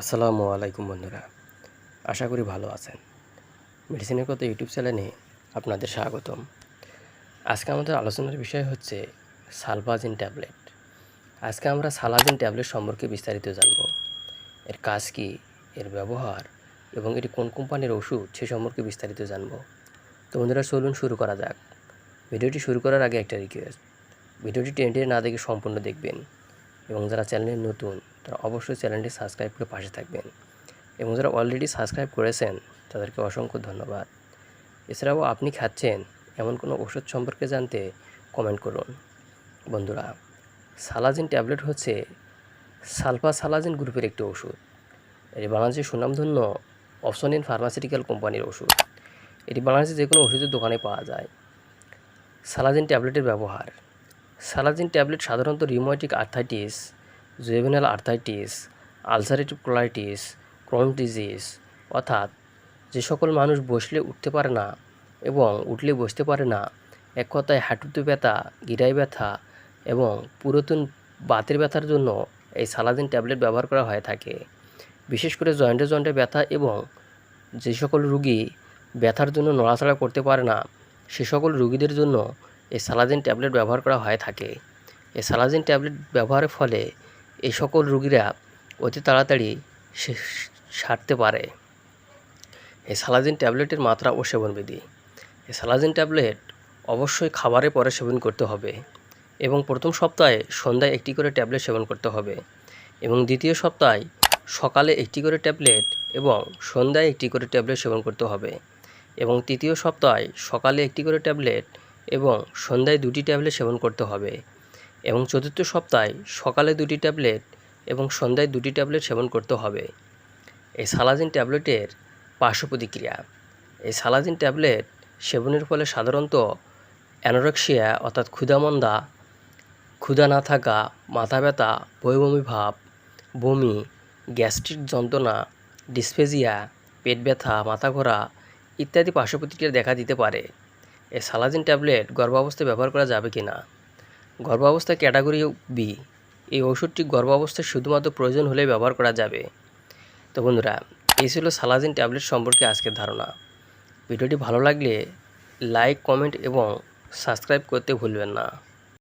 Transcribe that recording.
আসসালামু আলাইকুম বন্ধুরা, আশা করি ভালো আছেন। মেডিসিনের কথা ইউটিউব চ্যানেলে আপনাদের স্বাগতম। আজকে আমাদের আলোচনার বিষয় হচ্ছে সালভাজিন ট্যাবলেট। আজকে আমরা সালাজিন ট্যাবলেট সম্পর্কে বিস্তারিত জানব। এর কাজ কি, এর ব্যবহার, এবং এটি কোন কোম্পানির ওষুধ, সে সম্পর্কে বিস্তারিত জানব। তো বন্ধুরা, চলুন শুরু করা যাক। ভিডিওটি শুরু করার আগে একটা রিকোয়েস্ট ভিডিওটি টেন্টে না দেখে সম্পূর্ণ দেখবেন। এবং যারা চ্যানেলে নতুন, তারা অবশ্যই চ্যানেলটি সাবস্ক্রাইব করে পাশে থাকবেন। এবং যারা অলরেডি সাবস্ক্রাইব করেছেন, তাদেরকে অসংখ্য ধন্যবাদ। এছাড়াও আপনি খাচ্ছেন এমন কোনো ওষুধ সম্পর্কে জানতে কমেন্ট করুন। বন্ধুরা, সালাজিন ট্যাবলেট হচ্ছে সালফা সালাজিন গ্রুপের একটি ওষুধ। এটি বাংলাদেশের সুনামধন্য অপশন ইন ফার্মাসিউটিক্যাল কোম্পানির ওষুধ। এটি বাংলাদেশে যে কোনো ওষুধের দোকানে পাওয়া যায়। সালাজিন ট্যাবলেটের ব্যবহার। সালাজিন ট্যাবলেট সাধারণত rheumatic arthritis, juvenile arthritis, ulcerative colitis Crohn disease অর্থাৎ যে সকল মানুষ বসলে উঠতে পারে না এবং উঠলে বসতে পারে না, এক কথায় হাঁটুতে ব্যথা, গিরায় ব্যথা এবং পুরাতন বাতের ব্যথার জন্য এই সালাজিন ট্যাবলেট ব্যবহার করা হয়ে থাকে। বিশেষ করে জয়েন্টে জয়েন্টে ব্যথা এবং যে সকল রুগী ব্যথার জন্য নড়াচড়া করতে পারে না, সে সকল রুগীদের জন্য এই সালাজিন ট্যাবলেট ব্যবহার করা হয়ে থাকে। এই সালাজিন ট্যাবলেট ব্যবহারের ফলে এই সকল রুগীরা অতি তাড়াতাড়ি সারতে পারে। এই সালাজিন ট্যাবলেটের মাত্রা ও সেবনবিধি। এই সালাজিন ট্যাবলেট অবশ্যই খাবারের পরে সেবন করতে হবে এবং প্রথম সপ্তাহে সন্ধ্যায় একটি করে ট্যাবলেট সেবন করতে হবে এবং দ্বিতীয় সপ্তাহে সকালে একটি করে ট্যাবলেট এবং সন্ধ্যায় একটি করে ট্যাবলেট সেবন করতে হবে এবং তৃতীয় সপ্তাহে সকালে একটি করে ট্যাবলেট এবং সন্ধ্যায় দুটি ট্যাবলেট সেবন করতে হবে এবং চতুর্থ সপ্তাহে সকালে দুটি ট্যাবলেট এবং সন্ধ্যায় দুটি ট্যাবলেট সেবন করতে হবে। এই সালাজিন ট্যাবলেটের পার্শ্ব প্রতিক্রিয়া। এই সালাজিন ট্যাবলেট সেবনের ফলে সাধারণত অ্যানোরেক্সিয়া অর্থাৎ ক্ষুধামন্দা, ক্ষুধা না থাকা, মাথা ব্যথা, বমি ভাব, বমি, গ্যাস্ট্রিক যন্ত্রণা ডিসপেজিয়া পেট ব্যথা, মাথা ঘোরা ইত্যাদি পার্শ্ব প্রতিক্রিয়া দেখা দিতে পারে। এই সালাজিন ট্যাবলেট গর্ভাবস্থায় ব্যবহার করা যাবে কি না? গর্ভাবস্থা ক্যাটাগরি বি। এই ওষুধটি গর্ভাবস্থায় শুধুমাত্র প্রয়োজন হলে ব্যবহার করা যাবে। তো বন্ধুরা, এই ছিল সালাজিন ট্যাবলেট সম্পর্কে আজকের ধারণা। ভিডিওটি ভালো লাগলে লাইক, কমেন্ট এবং সাবস্ক্রাইব করতে ভুলবেন না।